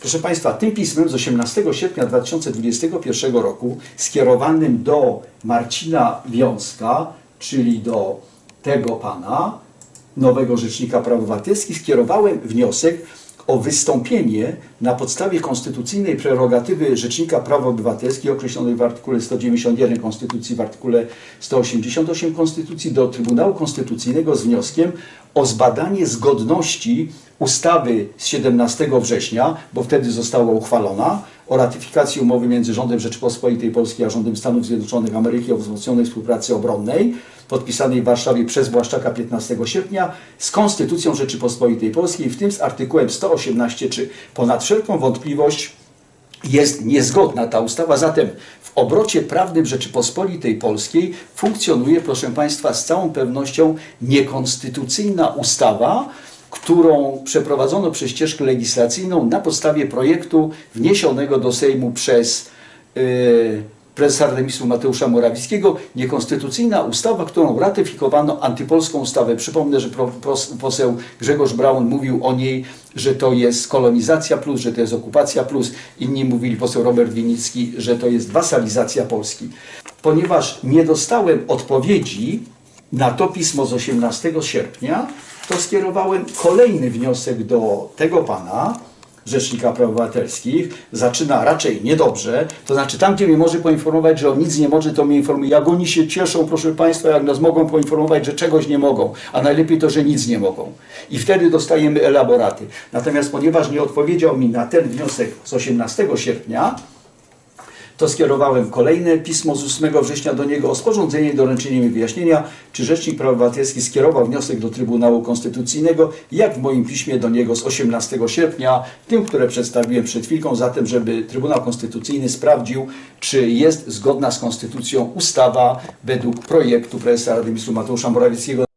Proszę Państwa, tym pismem z 18 sierpnia 2021 roku skierowanym do Marcina Wiązka, czyli do tego pana, nowego Rzecznika Praw Obywatelskich, skierowałem wniosek o wystąpienie na podstawie konstytucyjnej prerogatywy Rzecznika Praw Obywatelskich określonej w artykule 191 Konstytucji, w artykule 188 Konstytucji do Trybunału Konstytucyjnego z wnioskiem o zbadanie zgodności ustawy z 17 września, bo wtedy została uchwalona, o ratyfikacji umowy między rządem Rzeczypospolitej Polskiej a rządem Stanów Zjednoczonych Ameryki o wzmocnionej współpracy obronnej, podpisanej w Warszawie przez Błaszczaka 15 sierpnia, z Konstytucją Rzeczypospolitej Polskiej, w tym z artykułem 118.3. Ponad wszelką wątpliwość jest niezgodna ta ustawa, zatem w obrocie prawnym Rzeczypospolitej Polskiej funkcjonuje, proszę Państwa, z całą pewnością niekonstytucyjna ustawa, którą przeprowadzono przez ścieżkę legislacyjną na podstawie projektu wniesionego do Sejmu przez yy, prezesa Mateusza Morawieckiego. Niekonstytucyjna ustawa, którą ratyfikowano antypolską ustawę. Przypomnę, że poseł Grzegorz Braun mówił o niej, że to jest kolonizacja plus, że to jest okupacja plus. Inni mówili, poseł Robert Winicki, że to jest wasalizacja Polski. Ponieważ nie dostałem odpowiedzi na to pismo z 18 sierpnia, to skierowałem kolejny wniosek do tego pana, Rzecznika Praw Obywatelskich, zaczyna raczej niedobrze, to znaczy tam, gdzie mnie może poinformować, że on nic nie może, to mnie informuje. Jak oni się cieszą, proszę Państwa, jak nas mogą poinformować, że czegoś nie mogą, a najlepiej to, że nic nie mogą. I wtedy dostajemy elaboraty. Natomiast ponieważ nie odpowiedział mi na ten wniosek z 18 sierpnia, to skierowałem kolejne pismo z 8 września do niego o sporządzenie i doręczenie mi wyjaśnienia, czy Rzecznik Praw Obywatelskich skierował wniosek do Trybunału Konstytucyjnego, jak w moim piśmie do niego z 18 sierpnia, tym, które przedstawiłem przed chwilką, zatem, żeby Trybunał Konstytucyjny sprawdził, czy jest zgodna z Konstytucją ustawa według projektu prezesa Rady Ministrów Mateusza Morawieckiego